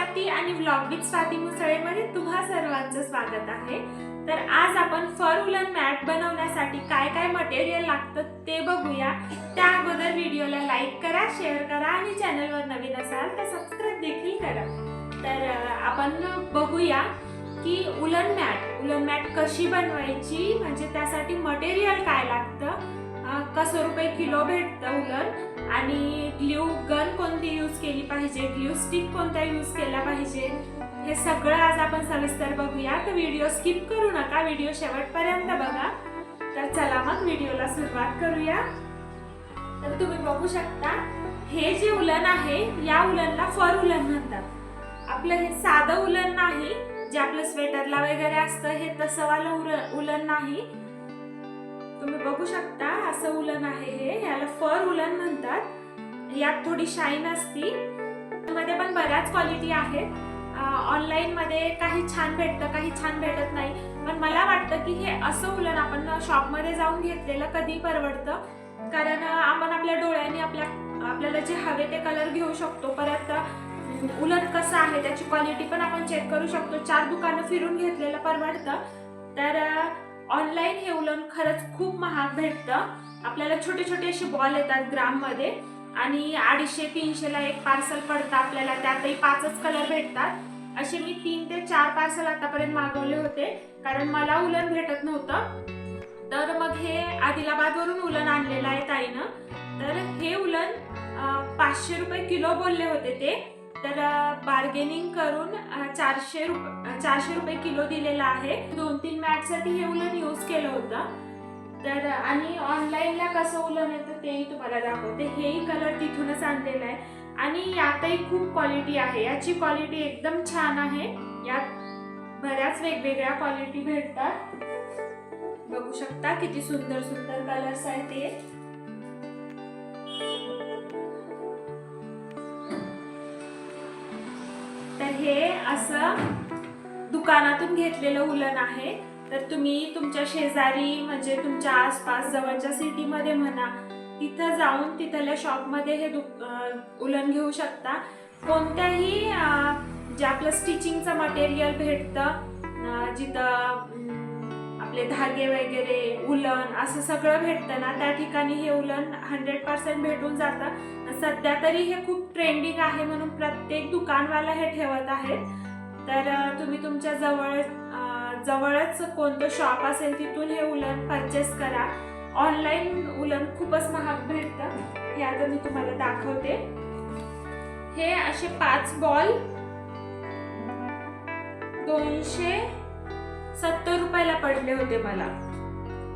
स्वाती आणि vlog with Swati मुसळेमध्ये तुम्हा सर्वांचं स्वागत आहे. तर आज आपण फर उलन मॅट बनवण्यासाठी काय काय मटेरियल लागतं ते बघूया. त्या अगोदर व्हिडिओला लाईक करा शेअर करा आणि चॅनलवर नवीन असाल तर सबस्क्राईब देखील करा. तर आपण बघूया की उलन मॅट उलन मॅट कशी बनवायची म्हणजे त्यासाठी मटेरियल काय लागतं कसं रुपये किलो भेटतं उलन आणि यूज केली पाहिजे ग्ल्यू स्टिक कोणता यूज केला पाहिजे हे सगळं आज आपण सविस्तर बघूया तर व्हिडिओ स्किप करू नका व्हिडिओ शेवटपर्यंत बघा. तर चला मग व्हिडिओला सुरुवात करूया. तर तुम्ही बघू शकता हे जे उलन आहे या उलनला फर उलन म्हणतात. आपलं हे साधं उलन नाही जे आपलं स्वेटरला वगैरे असतं हे तसंवालं उलन नाही. तुम्ही बघू शकता असं उलन आहे हे. याला फर उलन म्हणतात. यात थोडी शाईन असती. मध्ये पण बऱ्याच क्वालिटी आहेत. ऑनलाईन मध्ये काही छान भेटतं काही छान भेटत नाही. पण मला वाटतं की हे असं उलन आपण शॉपमध्ये जाऊन घेतलेलं कधी परवडतं. कारण आपण आपल्या डोळ्यांनी आपल्या आपल्याला जे हवे ते कलर घेऊ शकतो. परत उलट उलन कसं आहे त्याची क्वालिटी पण आपण चेक करू शकतो. चार दुकानं फिरून घेतलेलं परवडतं. तर ऑनलाईन हे उलन खरंच खूप महाग भेटतं. आपल्याला छोटे छोटे असे बॉल येतात ग्राममध्ये. आणि अडीचशे तीनशेला एक पार्सल पडतं आपल्याला. त्यातही पाचच कलर भेटतात. असे मी तीन ते चार पार्सल आतापर्यंत मागवले होते. कारण मला उलन भेटत नव्हतं. तर मग हे आदिलाबादवरून उलन आणलेलं आहे ताईनं. तर हे उलन पाचशे रुपये किलो बोलले होते ते. तर बार्गेनिंग करून चारशे रुपये चारशे रुपये किलो दिलेला आहे. दोन तीन मॅटसाठी हे उलन यूज केलं होतं. तर आणि ऑनलाईनला कसं उलन येतं तेही तुम्हाला दाखवते. हेही कलर तिथूनच आणलेला आहे. आणि यातही खूप क्वालिटी आहे. याची क्वालिटी एकदम छान आहे. यात बऱ्याच वेगवेगळ्या क्वालिटी भेटतात. बघू शकता किती सुंदर सुंदर कलर्स आहेत ते. तर हे असं दुकानातून घेतलेलं उलन आहे. तर तुम्ही तुमच्या शेजारी म्हणजे तुमच्या आसपास जवळच्या सिटीमध्ये म्हणा तिथं जाऊन तिथल्या शॉपमध्ये हे दु- उलन घेऊ शकता. कोणत्याही जे आपलं स्टिचिंगचं मटेरियल भेटतं जिथं आपले धागे वगैरे उलन असं सगळं भेटतं ना त्या ठिकाणी हे उलन हंड्रेड पर्सेंट भेटून जातं. सध्या तरी हे खूप ट्रेंडिंग आहे म्हणून प्रत्येक दुकानवाला हे ठेवत आहेत. तर तुम्ही तुमच्या जवळ जवळच कोणतं शॉप असेल तिथून हे उलन परचेस करा. ऑनलाईन उलन खूपच महाग भेटतं. हे आता मी तुम्हाला दाखवते. हे असे पाच बॉल दोनशे सत्तर रुपयाला पडले होते मला.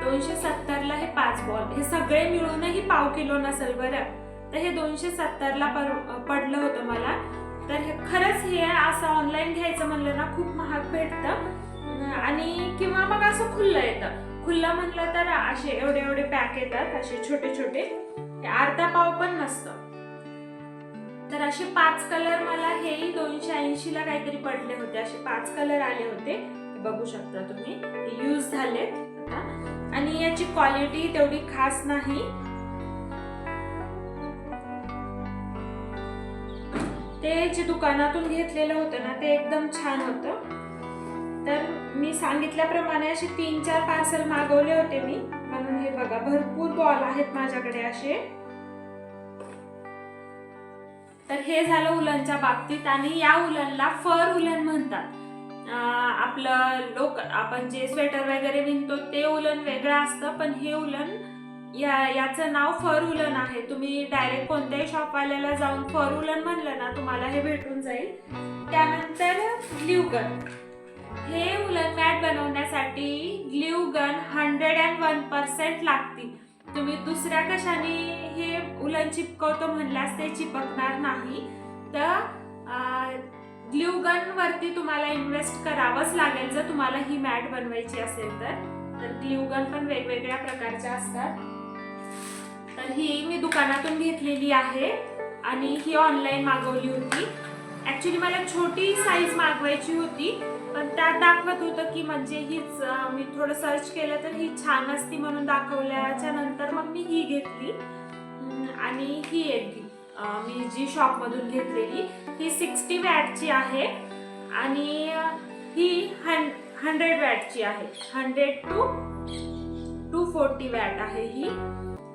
दोनशे सत्तरला हे पाच बॉल हे सगळे मिळूनही पाव किलो नसेल बरं. तर हे दोनशे सत्तरला पडलं होतं मला. तर हे खरंच हे असं ऑनलाईन घ्यायचं म्हणलं ना खूप महाग भेटतं. आणि किंवा मग असं खुल्लं येतं. खुल्लं म्हटलं तर असे एवढे एवढे पॅक येतात असे छोटे छोटे. अर्धा पाव पण नसतं तर असे पाच कलर मला हेही दोनशे ऐंशी ला काहीतरी पडले होते. असे पाच कलर आले होते. बघू शकता तुम्ही. यूज झालेत आणि याची क्वालिटी तेवढी खास नाही. ते जे दुकानातून घेतलेलं होतं ना ते एकदम छान होतं. तर मी सांगितल्याप्रमाणे असे तीन चार पार्सल मागवले होते मी. म्हणून हे बघा भरपूर बॉल आहेत माझ्याकडे असे. तर हे झालं उलनच्या बाबतीत आणि या उलनला फर उलन म्हणतात. आपलं लोक आपण जे स्वेटर वगैरे विणतो ते उलन वेगळं असतं पण हे उलन या याचं नाव फर उलन आहे. तुम्ही डायरेक्ट कोणत्याही शॉपवाल्याला जाऊन फर उलन म्हणलं ना तुम्हाला हे भेटून जाईल. त्यानंतर ग्ल्यू गन हे उलन मॅट बनवण्यासाठी glue gun hundred and one percent लागतील. तुम्ही दुसऱ्या कशाने हे उलन चिपकवतो म्हणल्यास ते चिपकणार नाही. तर ग्ल्यू गन वरती तुम्हाला इन्व्हेस्ट करावंच लागेल जर तुम्हाला ही मॅट बनवायची असेल तर. तर ग्ल्यू गन पण वेगवेगळ्या प्रकारच्या असतात. तर ही मी दुकानातून घेतलेली आहे आणि ही ऑनलाईन मागवली होती. ऍक्च्युली मला छोटी साईज मागवायची होती. पण त्यात दाखवत होतं की म्हणजे हीच मी थोडं सर्च केलं तर ही छान असती म्हणून दाखवल्याच्या नंतर मग मी ही घेतली. आणि ही एक मी जी शॉपमधून घेतलेली ही सिक्स्टी वॅटची आहे आणि ही हं हंड्रेड वॅटची आहे. Hundred two two forty watt आहे ही.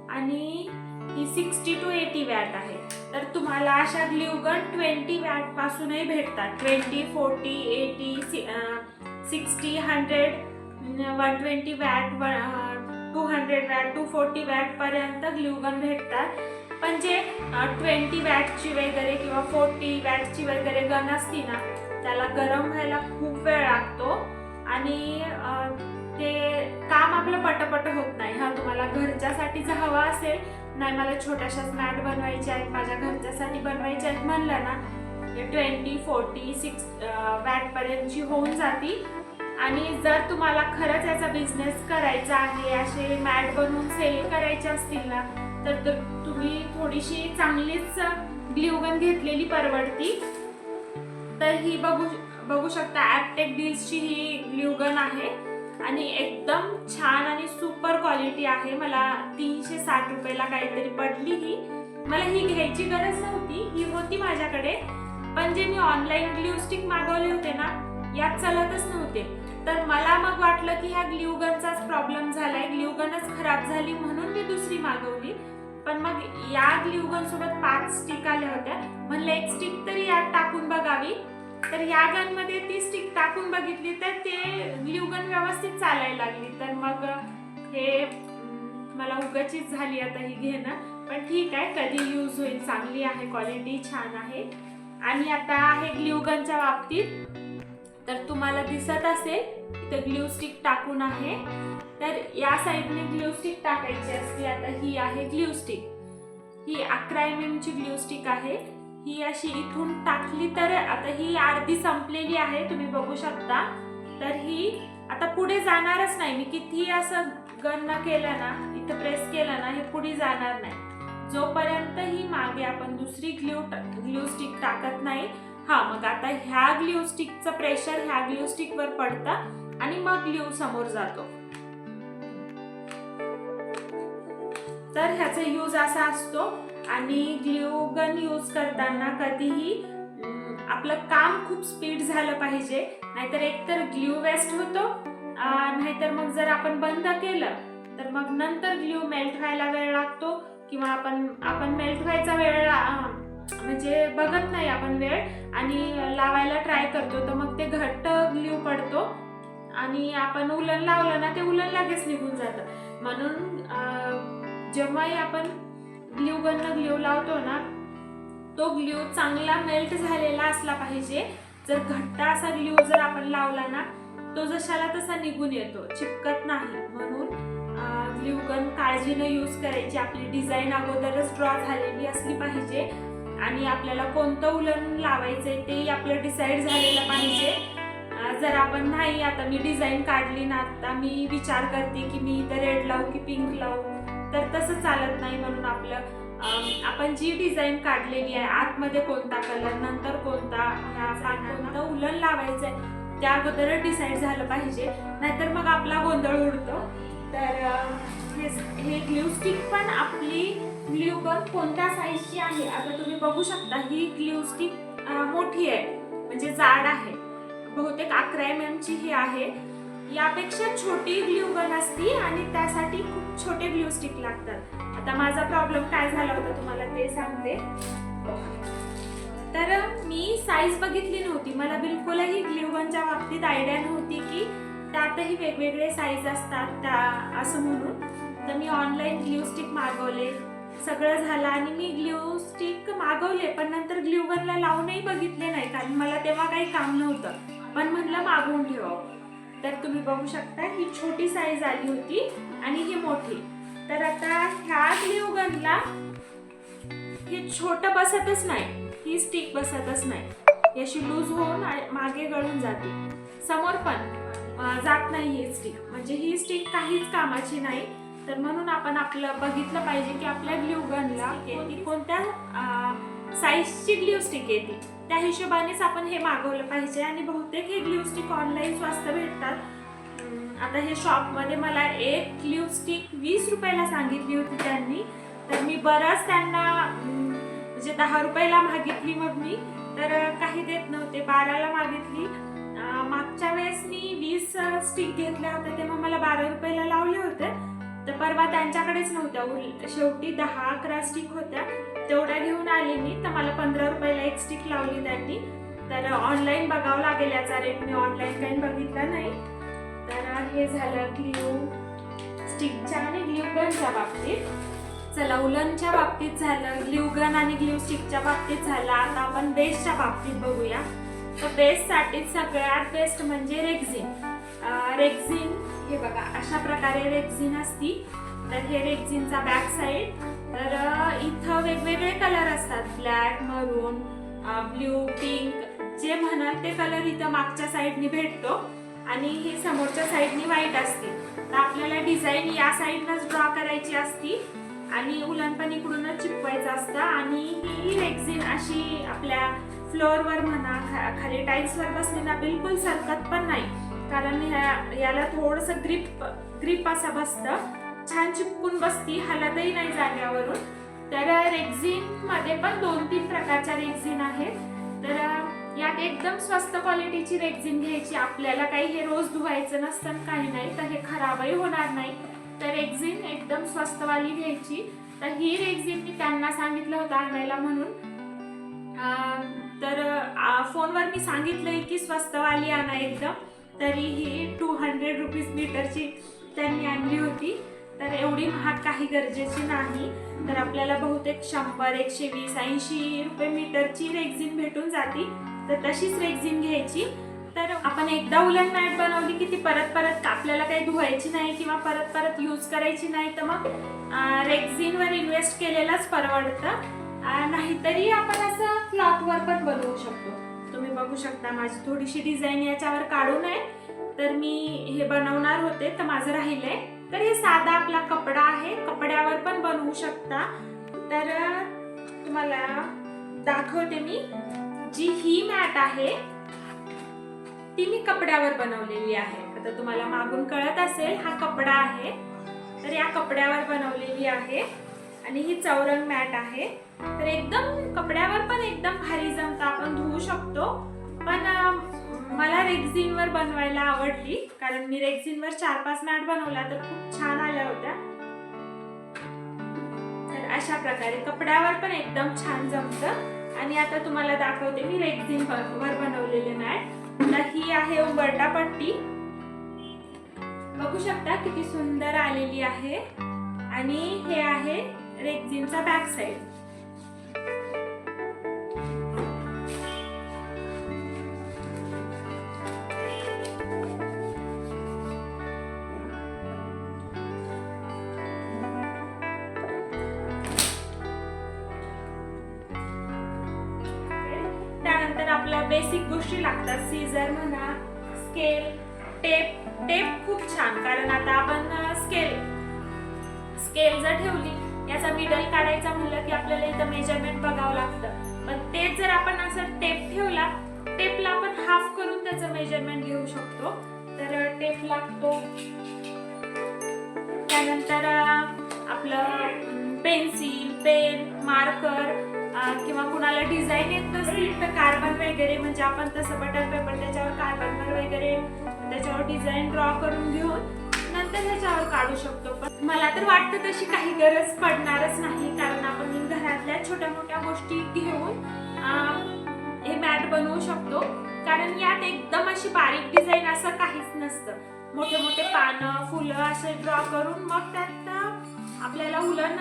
आणि ही सिक्स्टी टू एटी वॅट आहे. तर तुम्हाला अशा ग्ल्यूगन ट्वेंटी वॅट पासूनही भेटतात. Twenty forty eighty sixty hundred one twenty watt two hundred watt two forty watt पर्यंत ग्ल्यूगन भेटतात. पण जे ट्वेंटी वॅटची वगैरे किंवा फोर्टी वॅटची वगैरे गन असती ना त्याला गरम व्हायला खूप वेळ लागतो. आणि ते काम आपलं पटपट होत नाही. हा तुम्हाला घरच्यासाठी जर हवा असेल नाही मला छोट्याशाच मॅट बनवायच्या आहेत माझ्या घरच्यासाठी बनवायच्या आहेत म्हणलं ना ट्वेंटी फोर्टी सिक्स वॅटपर्यंतची होऊन जाती. आणि जर तुम्हाला खरंच याचा बिझनेस करायचा आहे असे मॅट बनवून सेल करायचे असतील ना तर तर तुम्ही थोडीशी चांगलीच ग्लिवगन घेतलेली परवडती. तर ही बघू बघू शकता ॲपटेक डील्सची ही ग्ल्यूगन आहे. आणि एकदम छान आणि सुपर क्वालिटी आहे. मला तीनशे साठ रुपयाला काहीतरी पडली ही. मला ही घ्यायची गरज नव्हती ही होती माझ्याकडे. पण जे मी ऑनलाईन ग्ल्यू स्टिक मागवले होते ना यात चालतच नव्हते. तर मला मग वाटलं की ह्या ग्ल्यूगनचाच प्रॉब्लेम झालाय. ग्ल्यूगनच खराब झाली म्हणून मी दुसरी मागवली. पण मग या ग्ल्यूगन सोबत पाच स्टिक आल्या होत्या. म्हणलं एक स्टिक तरी यात टाकून बघावी. तर या गनमध्ये ती स्टिक टाकून बघितली तर ते ग्ल्यूगन व्यवस्थित चालायला लागली. तर मग हे मला उगाचीच झाली आता ही घेणं. पण ठीक आहे कधी यूज होईल चांगली आहे क्वालिटी छान आहे. आणि आता आहे ग्ल्यूगनच्या बाबतीत. तर तुम्हाला दिसत असेल इथं ग्ल्यू स्टिक टाकून आहे. तर या साईडने ग्ल्यू स्टिक टाकायची असते आता ही आहे ग्ल्यू स्टिक ही अकरा एम एमची ग्ल्यू स्टिक आहे. ही अशी इथून टाकली तर आता ही अर्धी संपलेली आहे तुम्ही बघू शकता. तर ही आता पुढे जाणारच नाही. मी कितीही असं गणना केलं ना इथं प्रेस केलं ना हे पुढे जाणार नाही. जोपर्यंत ही मागे आपण दुसरी ग्ल्यू ग्ल्यू स्टिक टाकत नाही हा मग आता ह्या ग्ल्यू स्टिकचं प्रेशर ह्या ग्ल्यू स्टिक वर पडतं आणि मग ग्ल्यू समोर जातो. तर ह्याचा यूज असा असतो. आणि ग्ल्यू गन यूज करताना कधीही आपलं काम खूप स्पीड झालं पाहिजे. नाहीतर एकतर ग्ल्यू वेस्ट होतो नाहीतर मग जर आपण बंद केलं तर मग नंतर ग्ल्यू मेल्ट व्हायला वेळ लागतो किंवा आपण आपण मेल्ट व्हायचा वेळ म्हणजे बघत नाही आपण वेळ आणि लावायला ट्राय करतो तर मग ते घट्ट ग्ल्यू पडतो आणि आपण उलन लावलं ना ते उलन लगेच निघून जातं. म्हणून जेव्हाही आपण ग्ल्यू गन ग्ल्यू लावतो ना तो ग्ल्यू चांगला मेल्ट झालेला असला पाहिजे. जर घट्ट असा ग्ल्यू जर आपण लावला ना तो जशाला तसा निघून येतो चिपकत नाही. म्हणून ग्ल्यू गन काळजीनं यूज करायची. आपली डिझाईन अगोदरच ड्रॉ झालेली असली पाहिजे. आणि आपल्याला कोणतं उलन लावायचंय तेही आपलं डिसाईड झालेलं पाहिजे. जर आपण नाही आता मी डिझाईन काढली ना आता मी विचार करते की मी इथं रेड लावू की पिंक लावू. तर तसं चालत नाही म्हणून आपलं आपण जी डिझाईन काढलेली आहे आतमध्ये कोणता कलर नंतर कोणता ह्या कोणतं उलन लावायचंय त्या अगोदरच डिसाईड झालं पाहिजे. नाहीतर मग आपला गोंधळ उडतो. तर हे हे ग्ल्यू स्टिक पण आपली ग्ल्यू पण कोणत्या साईजची आहे? आता तुम्ही बघू शकता ही ग्ल्यू स्टिक मोठी आहे म्हणजे जाड आहे. बहुतेक अकरा एम एमची ही आहे. यापेक्षा छोटी ग्ल्यू गन असती आणि त्यासाठी खूप छोटे ग्ल्यू स्टिक लागतात. आता माझा प्रॉब्लेम काय झाला होता तुम्हाला ते सांगते. तर मी साईज बघितली नव्हती. मला बिलकुलही ग्ल्यू गनच्या बाबतीत आयडिया नव्हती की त्यातही वेगवेगळे साईज असतात त्या असं म्हणून. तर मी ऑनलाईन ग्ल्यू स्टिक मागवले. सगळं झालं आणि मी ग्ल्यू स्टिक मागवले पण नंतर ग्ल्यू गनला लावूनही बघितले नाही. कारण मला तेव्हा काही काम नव्हतं. पण म्हटलं मागवून ठेवावं. तर तुम्ही बघू शकता ही छोटी साईज आली होती आणि ही मोठी. तर आता ह्या ग्ल्यू गनला हे छोट बसतच नाही ही स्टिक बसतच नाही. अशी लूज होऊन मागे गळून जाते. समोर पण जात नाही ही स्टिक म्हणजे ही स्टिक काहीच कामाची नाही. तर म्हणून आपण आपलं बघितलं पाहिजे की आपल्या ग्ल्यू गनला कोणत्या साईजची ग्ल्यू स्टिक येते त्या हिशोबानेच आपण हे मागवलं पाहिजे आणि बहुतेक हे ग्ल्यू स्टिक ऑनलाईन स्वस्त भेटतात. आता हे शॉपमध्ये मला एक ग्ल्यू स्टिक वीस रुपयाला सांगितली होती त्यांनी. तर मी बरंच त्यांना म्हणजे दहा रुपयाला मागितली मग मी तर काही देत नव्हते बाराला मागितली. मागच्या वेळेस मी वीस स्टिक घेतल्या होत्या तेव्हा मला बारा रुपयाला लावले होते. तर परवा त्यांच्याकडेच नव्हत्या उर- शेवटी दहा अकरा स्टिक होत्या. तेवढ्या घेऊन आली मी. तर मला पंधरा रुपयाला एक स्टिक लावली त्यांनी. तर ऑनलाईन बघावं लागेल याचा रेट मी ऑनलाईन काही बघितला नाही. तर हे झालं ग्ल्यू स्टिकच्या आणि ग्ल्यू गनच्या बाबतीत. चला उलनच्या बाबतीत झालं. ग्ल्यू गन आणि ग्ल्यू स्टिकच्या बाबतीत झालं. आता आपण बेस्टच्या बाबतीत बघूया. तर बेस्टसाठी सगळ्यात बेस्ट म्हणजे रेक्झिन रेक्झिन हे बघा अशा प्रकारे रेक्झिन असती. तर हे रेक्झिनचा बॅक साईड तर इथं वेगवेगळे कलर असतात. ब्लॅक मरून ब्ल्यू पिंक जे म्हणाल ते कलर इथं मागच्या साईडनी भेटतो. आणि ही समोरच्या साईडनी व्हाईट असते. तर आपल्याला डिझाईन या साईडनंच ड्रॉ करायची असती. आणि उलन पण इकडूनच चिपवायचं असतं. आणि ही रेक्झिन अशी आपल्या फ्लोअरवर म्हणा खा खाली टाईल्सवर बसली ना बिलकुल सरकत पण नाही. कारण ह्या याला थोडंसं ग्रीप ग्रिप असं बसतं. छान चिपकून बसती हलतही नाही जाग्यावरून तर रेक्झिनमध्ये पण दोन तीन प्रकारच्या रेक्झिन आहेत तर यात एकदम स्वस्त क्वालिटीची रेक्झिन घ्यायची. आपल्याला काही हे रोज धुवायचं नसतं काही नाही तर हे खराबही होणार नाही. तर रेक्झिन एकदम स्वस्तवाली घ्यायची. तर ही रेक्झिन मी त्यांना सांगितलं होतं आणायला म्हणून. तर फोनवर मी सांगितलंय की स्वस्तवाली आणा एकदम. तरी ही टू हंड्रेड रुपीज मीटरची त्यांनी आणली होती. तर एवढी महाग काही गरजेची नाही. तर आपल्याला बहुतेक शंभर एकशे वीस ऐंशी रुपये मीटरची रेक्झिन भेटून जाती. तर तशीच रेक्झिन घ्यायची. तर आपण एकदा उलन मॅट बनवली की ती परत परत आपल्याला काही धुवायची नाही किंवा परत परत यूज करायची नाही तर मग रेक्झिनवर इन्व्हेस्ट केलेलंच परवडतं. नाहीतरी आपण असं क्लॉथवर पण बनवू शकतो. तुम्ही बघू शकता माझी थोडीशी डिझाईन याच्यावर काढून आहे. तर मी हे बनवणार होते तर माझं राहिलं आहे तर हे साधा आपला कपडा आहे. कपड्यावर पण बनवू शकता. तर तुम्हाला दाखवते मी. जी ही मॅट आहे ती मी कपड्यावर बनवलेली आहे. आता तुम्हाला मागून कळत असेल हा कपडा आहे. तर या कपड्यावर बनवलेली आहे. आणि ही चौरंग मॅट आहे. तर एकदम कपड्यावर पण एकदम भारी जमतं. आपण धुवू शकतो. पण मला रेक्झिनवर बनवायला आवडली कारण मी रेक्झिनवर चार पाच मॅट बनवला तर खूप छान आल्या होत्या. तर अशा प्रकारे कपड्यावर पण एकदम छान जमतं. आणि आता तुम्हाला दाखवते मी रेक्झिन वर बनवलेले मॅट ही आहे उंबरटा पट्टी बघू शकता किती सुंदर आलेली आहे. आणि हे आहे रेक्झिनचा back side. Scale tape tape खूप छान कारण आता आपण स्केल स्केल जर ठेवली याचा मिडल काढायचा म्हणलं की आपल्याला इथं मेजरमेंट बघावं लागतं. पण तेच जर आपण असं टेप ठेवला टेपला आपण हाफ करून त्याचं मेजरमेंट घेऊ शकतो. तर टेप लागतो. त्यानंतर आपलं पेन्सिल पेन मार्कर किंवा कुणाला डिझाईन येत नसतील तर कार्बन वगैरे म्हणजे आपण तसं बटर पेपर त्याच्यावर कार्बनवर वगैरे त्याच्यावर डिझाईन ड्रॉ करून घेऊन नंतर ह्याच्यावर काढू शकतो. पण मला तर वाटतं तशी काही गरज पडणारच नाही कारण आपण घरातल्या छोट्या मोठ्या गोष्टी घेऊन हे मॅट बनवू शकतो. कारण यात एकदम अशी बारीक डिझाईन असं काहीच नसतं. मोठे मोठे पानं फुलं असे ड्रॉ करून मग त्यात आपल्याला उलन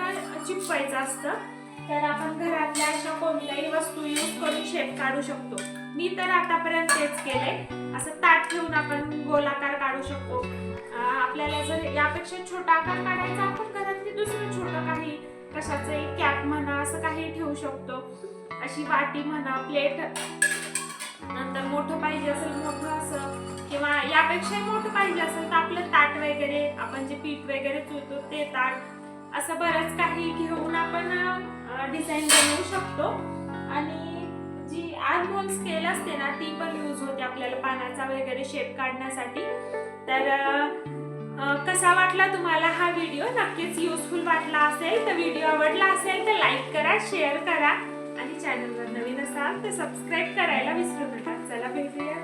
चिपवायचं असतं. तर आपण घरातल्या अशा कोणत्याही वस्तू यूज करून शेप काढू शकतो. मी तर आतापर्यंत तेच केलंय. असं ताट ठेवून आपण गोलाकार काढू शकतो. आपल्याला जर यापेक्षा छोटा आकार काढायचा आपण घरातली दुसरं छोटं काही कशाचं कॅप म्हणा असं काही ठेवू शकतो. अशी वाटी म्हणा प्लेट नंतर मोठं पाहिजे असेल मोठं असं किंवा यापेक्षा मोठं पाहिजे असेल तर आपलं ताट वगैरे आपण जे पीठ वगैरे चुरतो ते ताट असं बरंच काही घेऊन आपण डिझाईन बनवू शकतो. आणि जी आर्मोन स्केल असते ना ती पण यूज होते आपल्याला पानाचा वगैरे शेप काढण्यासाठी. तर कसा वाटला तुम्हाला हा व्हिडिओ नक्कीच युजफुल वाटला असेल. तर व्हिडिओ आवडला असेल तर लाईक करा शेअर करा. आणि चॅनलवर नवीन असाल तर सबस्क्राईब करायला विसरू नका. चला भेटूया.